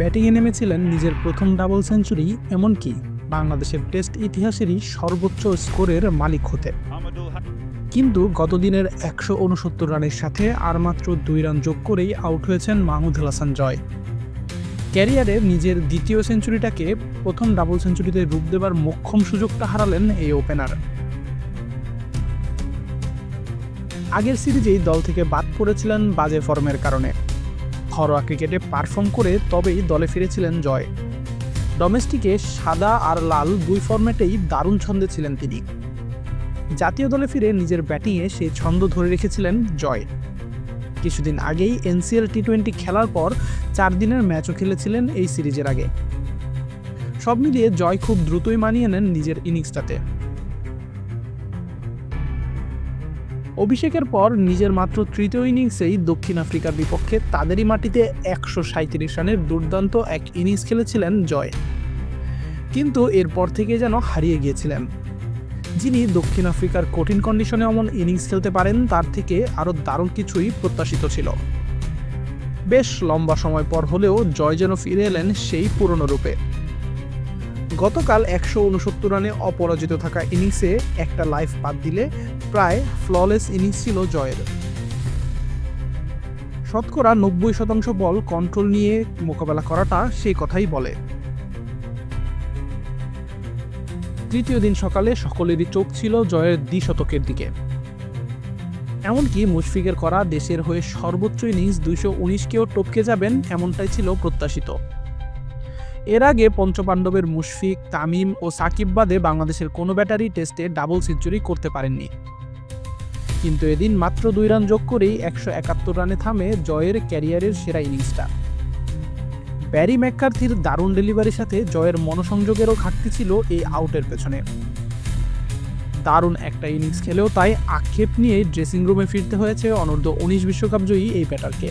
ব্যাটিংয়ে নেমেছিলেন নিজের প্রথম ডাবল সেঞ্চুরি, এমনকি বাংলাদেশের টেস্ট ইতিহাসেরই সর্বোচ্চ স্কোরের মালিক হতে কিন্তু গতদিনের একশো উনসত্তর রানের সাথে আর মাত্র দুই রান যোগ করেই আউট হয়েছেন মাহমুদুল হাসান জয়। ক্যারিয়ারে নিজের দ্বিতীয় সেঞ্চুরিটাকে প্রথম ডাবল সেঞ্চুরিতে রূপ দেবার মোক্ষম সুযোগটা হারালেন এই ওপেনার। আগের সিরিজেই দল থেকে বাদ পড়েছিলেন বাজে ফর্মের কারণে। ঘরোয়া ক্রিকেটে পারফর্ম করে তবেই দলে ফিরেছিলেন জয়। ডোমেস্টিকে সাদা আর লাল দুই ফরম্যাটেই দারুণ ছন্দে ছিলেন তিনি। জাতীয় দলে ফিরে নিজের ব্যাটিংয়ে সেই ছন্দ ধরে রেখেছিলেন জয়। কিছুদিন আগেই এনসিএল টি টোয়েন্টি খেলার পর চার দিনের ম্যাচও খেলেছিলেন এই সিরিজের আগে। সব মিলিয়ে জয় খুব দ্রুতই মানিয়ে নেন নিজের ইনিংসটাতে। অভিষেকের পর নিজের মাত্র তৃতীয় ইনিংসেই দক্ষিণ আফ্রিকার বিপক্ষে তাদেরই মাটিতে একশো সাঁত্রিশ রানের দুর্দান্ত এক ইনিংস খেলেছিলেন জয়। কিন্তু এরপর থেকে যেন হারিয়ে গিয়েছিলেন। যিনি দক্ষিণ আফ্রিকার কঠিন কন্ডিশনে অমন ইনিংস খেলতে পারেন, তার থেকে আরও দারুণ কিছুই প্রত্যাশিত ছিল। বেশ লম্বা সময় পর হলেও জয় যেন ফিরে এলেন সেই পুরনো রূপে। গতকাল একশো উনসত্তর রানে অপরাজিত থাকা ইনিংসে একটা লাইফ বাদ দিলে প্রায় ফ্ললেস ইনিংস ছিল জয়ের। শতকরা নব্বই শতাংশ বল কন্ট্রোল নিয়ে মোকাবেলা করাটা সেই কথাই বলে। তৃতীয় দিন সকালে সকলেরই চোখ ছিল জয়ের দ্বিশতকের দিকে। এমনকি মুশফিকের করা দেশের হয়ে সর্বোচ্চ ইনিংস দুইশো উনিশকেও টপকে যাবেন এমনটাই ছিল প্রত্যাশিত। এর আগে পঞ্চপাণ্ডবের মুশফিক, তামিম ও সাকিব বাদে বাংলাদেশের কোনো ব্যাটারি টেস্টে ডাবল সেঞ্চুরি করতে পারেননি। কিন্তু এদিন মাত্র দুই রান যোগ করেই একশো একাত্তর রানে থামে জয়ের ক্যারিয়ারের সেরা ইনিংসটা। ব্যারি ম্যাককার্থির দারুণ ডেলিভারির সাথে জয়ের মনোসংযোগেরও ঘাটতি ছিল এই আউটের পেছনে। দারুণ একটা ইনিংস খেলেও তাই আক্ষেপ নিয়ে ড্রেসিং রুমে ফিরতে হয়েছে অনূর্ধ্ব উনিশ বিশ্বকাপ জয়ী এই ব্যাটারকে।